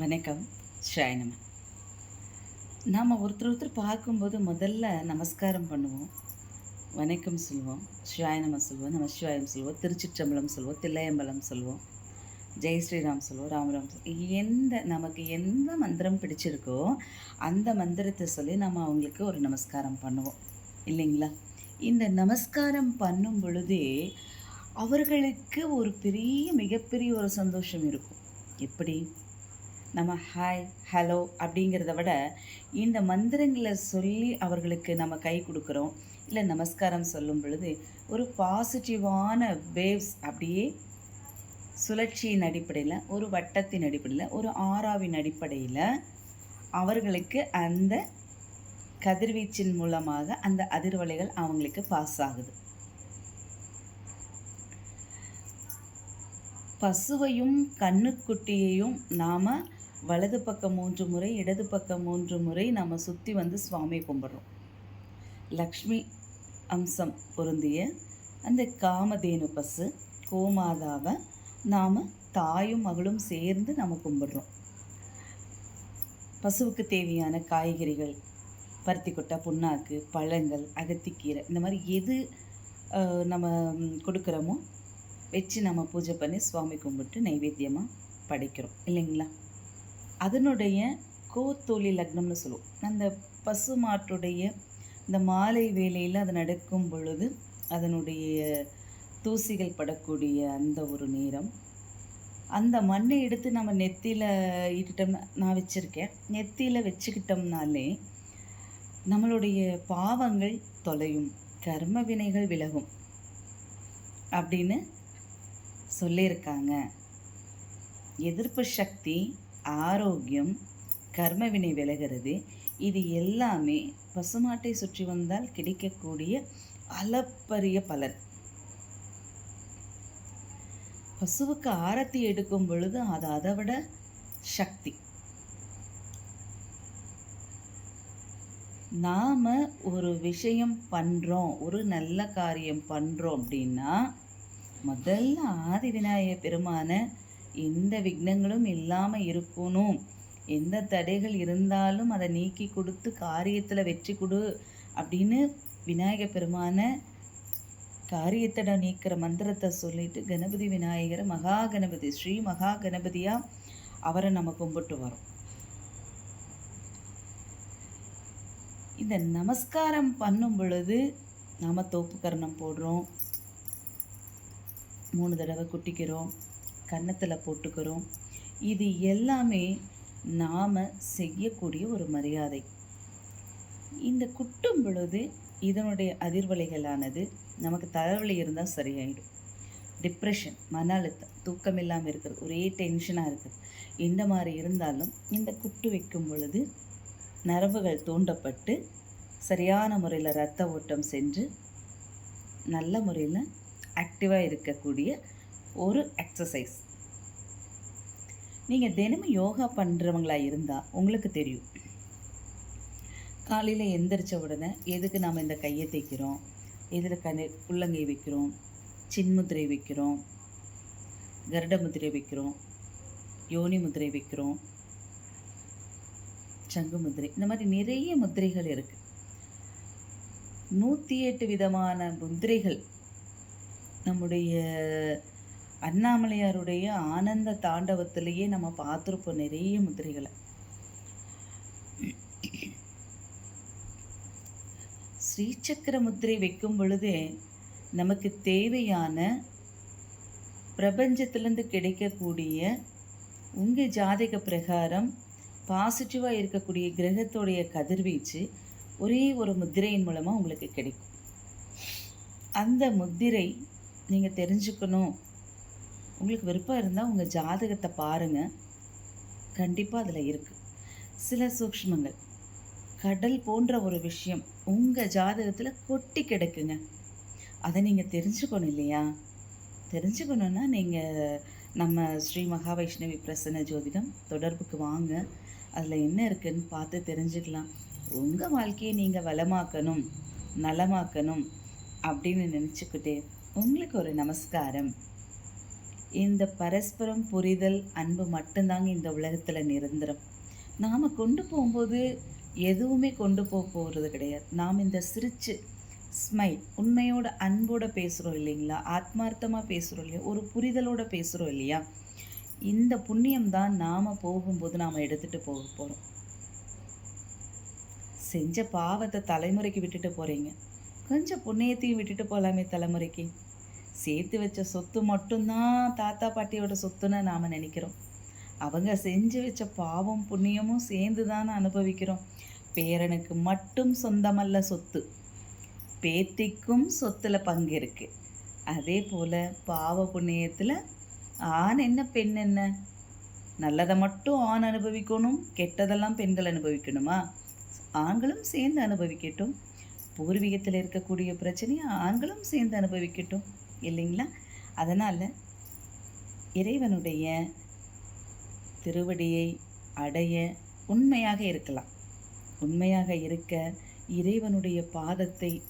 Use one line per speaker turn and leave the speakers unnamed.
வணக்கம். ஷாயனமா நாம். ஒருத்தர் ஒருத்தர் பார்க்கும்போது முதல்ல நமஸ்காரம் பண்ணுவோம். வணக்கம் சொல்லுவோம் ஷாயனமா சொல்லுவோம் நம்ம சிவாயம் சொல்லுவோம் திருச்சிற்றம்பலம் சொல்லுவோம் தில்லையம்பலம் சொல்லுவோம் ஜெய் ஸ்ரீராம் சொல்லுவோம் ராமராம் சொல்லுவோம் எந்த நமக்கு எந்த மந்திரம் பிடிச்சிருக்கோ அந்த மந்திரத்தை சொல்லி நம்ம அவங்களுக்கு ஒரு நமஸ்காரம் பண்ணுவோம். இல்லைங்களா? இந்த நமஸ்காரம் பண்ணும் பொழுதே அவர்களுக்கு ஒரு பெரிய மிகப்பெரிய ஒரு சந்தோஷம் இருக்கும். எப்படி? நம்ம ஹாய் ஹலோ அப்படிங்கிறத விட இந்த மந்திரங்களை சொல்லி அவர்களுக்கு நம்ம கை கொடுக்குறோம். இல்லை நமஸ்காரம் சொல்லும் பொழுது ஒரு பாசிட்டிவான வேவ்ஸ் அப்படியே சுழற்சியின் அடிப்படையில் ஒரு வட்டத்தின் அடிப்படையில் ஒரு ஆறாவின் அடிப்படையில் அவர்களுக்கு அந்த கதிர்வீச்சின் மூலமாக அந்த அதிர்வலைகள் அவங்களுக்கு பாஸ் ஆகுது. பசுவையும் கண்ணுக்குட்டியையும் நாம் வலது பக்கம் மூன்று முறை இடது பக்கம் மூன்று முறை நம்ம சுற்றி வந்து சுவாமி கும்பிட்றோம். லக்ஷ்மி அம்சம் பொருந்திய அந்த காமதேனு பசு கோமாதாவை நாம் தாயும் மகளும் சேர்ந்து நம்ம கும்பிட்றோம். பசுவுக்கு தேவையான காய்கறிகள் பருத்தி கொட்டை புண்ணாக்கு பழங்கள் அகத்திக்கீரை இந்த மாதிரி எது நம்ம கொடுக்குறோமோ வச்சு நம்ம பூஜை பண்ணி சுவாமி கும்பிட்டு நைவேத்தியமாக படைக்கிறோம். இல்லைங்களா? அதனுடைய கோத்தோலி லக்னம்னு சொல்லுவோம். அந்த பசு மாட்டுடைய இந்த மாலை வேலையில் அது நடக்கும் பொழுது அதனுடைய தூசிகள் படக்கூடிய அந்த ஒரு நேரம். அந்த மண்ணை எடுத்து நம்ம நெத்தியில் இட்டுட்டோம்னா நான் வச்சுருக்கேன். நெத்தியில் வச்சுக்கிட்டோம்னாலே நம்மளுடைய பாவங்கள் தொலையும் கர்ம வினைகள் விலகும் அப்படின்னு சொல்லியிருக்காங்க. எதிர்ப்பு சக்தி ஆரோக்கியம் கர்மவினை விலகிறது. இது எல்லாமே பசுமாட்டை சுற்றி வந்தால் கிடைக்கக்கூடிய அளப்பரிய பலன். பசுவுக்கு ஆரத்தி எடுக்கும் பொழுது அது அதை விட சக்தி. நாம் ஒரு விஷயம் பண்ணுறோம் ஒரு நல்ல காரியம் பண்ணுறோம் அப்படின்னா முதல்ல ஆதி விநாயக பெருமான எந்த விக்னங்களும் இல்லாமல் இருக்கணும். எந்த தடைகள் இருந்தாலும் அதை நீக்கி கொடுத்து காரியத்தில் வெற்றி கொடு அப்படின்னு விநாயக பெருமான காரியத்தட நீக்கிற மந்திரத்தை சொல்லிட்டு கணபதி விநாயகர் மகா கணபதி ஸ்ரீ மகா கணபதியாக அவரை நம்ம கும்பிட்டு வரோம். இந்த நமஸ்காரம் பண்ணும் பொழுது நாம தோப்பு கர்ணம் போடுறோம். மூணு தடவை குட்டிக்கிறோம். கன்னத்தில் போட்டுக்கிறோம். இது எல்லாமே நாம் செய்யக்கூடிய ஒரு மரியாதை. இந்த குட்டும் பொழுது இதனுடைய அதிர்வலைகளானது நமக்கு தலைவலி இருந்தால் சரியாயிடும். டிப்ரெஷன் மன அழுத்தம் தூக்கம் இல்லாமல் இருக்கிறது ஒரே டென்ஷனாக இருக்குது. இந்த மாதிரி இருந்தாலும் இந்த குட்டு வைக்கும் பொழுது நரம்புகள் தூண்டப்பட்டு சரியான முறையில் ரத்த ஓட்டம் சென்று நல்ல முறையில் ஆக்டிவாக இருக்கக்கூடிய ஒரு எக்ஸசைஸ் நீங்கள் தினமும் யோகா பண்ணுறவங்களா இருந்தால் உங்களுக்கு தெரியும். காலையில் எந்திரிச்ச உடனே எதுக்கு நாம் இந்த கையை தேய்க்கிறோம்? எதில் கண்ணு உள்ளங்கை வைக்கிறோம்? சின்முத்திரை வைக்கிறோம்? கருட முத்திரை வைக்கிறோம்? யோனி முத்திரை வைக்கிறோம்? சங்கு முத்திரை. இந்த மாதிரி நிறைய முத்திரைகள் இருக்குது நூற்றி எட்டு விதமான முத்திரைகள் நம்முடைய அண்ணாமலையாருடைய ஆனந்த தாண்டவத்திலேயே நம்ம பார்த்துருப்போம் நிறைய முத்திரைகளை. ஸ்ரீசக்கர முத்திரை வைக்கும் பொழுதே நமக்கு தேவையான பிரபஞ்சத்திலேருந்து கிடைக்கக்கூடிய உங்கள் ஜாதக பிரகாரம் பாசிட்டிவாக இருக்கக்கூடிய கிரகத்தோடைய கதிர்வீச்சு ஒரே ஒரு முத்திரையின் மூலமாக உங்களுக்கு கிடைக்கும். அந்த முத்திரை நீங்கள் தெரிஞ்சுக்கணும். உங்களுக்கு விருப்பம் இருந்தால் உங்கள் ஜாதகத்தை பாருங்கள் கண்டிப்பாக அதில் இருக்குது சில சூக்ஷ்மங்கள். கடல் போன்ற ஒரு விஷயம் உங்கள் ஜாதகத்தில் கொட்டி கிடக்குங்க. அதை நீங்கள் தெரிஞ்சுக்கணும் இல்லையா? தெரிஞ்சுக்கணுன்னா நீங்கள் நம்ம ஸ்ரீ மகா வைஷ்ணவி பிரசன்ன ஜோதிடம் தொடர்புக்கு வாங்க. அதில் என்ன இருக்குன்னு பார்த்து தெரிஞ்சுக்கலாம். உங்கள் வாழ்க்கையை நீங்கள் வளமாக்கணும் நலமாக்கணும் அப்படின்னு நினச்சிக்கிட்டே உங்களுக்கு ஒரு நமஸ்காரம். இந்த பரஸ்பரம் புரிதல், அன்பு மட்டும்தாங்க இந்த உலகத்தில் நிரந்தரம். நாம் கொண்டு போகும்போது எதுவுமே கொண்டு போக போகிறது கிடையாது. நாம் இந்த சிரிச்சு ஸ்மைல் உண்மையோட, அன்போட பேசுகிறோம் இல்லைங்களா? ஆத்மார்த்தமாக பேசுகிறோம் இல்லையா? ஒரு புரிதலோட பேசுகிறோம் இல்லையா? இந்த புண்ணியம் தான் நாம் போகும்போது நாம் எடுத்துகிட்டு போக போகிறோம் செஞ்ச பாவத்தை தலைமுறைக்கு விட்டுட்டு போகிறீங்க கொஞ்சம் புண்ணியத்தையும் விட்டுட்டு போகலாமே தலைமுறைக்கு. சேர்த்து வச்ச சொத்து மட்டும்தான் தாத்தா, பாட்டியோட சொத்துன்னு நாம் நினைக்கிறோம் அவங்க செஞ்சு வச்ச பாவம், புண்ணியமும் சேர்ந்து தான் அனுபவிக்கிறோம். பேரனுக்கு மட்டும் சொந்தமல்ல சொத்து. பேத்திக்கும் சொத்தில் பங்கு இருக்கு. அதே போல் பாவ புண்ணியத்தில் ஆண் என்ன, பெண் என்ன? நல்லதை மட்டும் ஆண் அனுபவிக்கணும், கெட்டதெல்லாம் பெண்கள் அனுபவிக்கணுமா? ஆண்களும் சேர்ந்து அனுபவிக்கட்டும். பூர்வீகத்தில் இருக்கக்கூடிய பிரச்சனையை ஆண்களும் சேர்ந்து அனுபவிக்கட்டும். இல்லைங்களா? அதனால இறைவனுடைய திருவடியை அடைய உண்மையாக இருக்கலாம். உண்மையாக இருக்க இறைவனுடைய பாதத்தை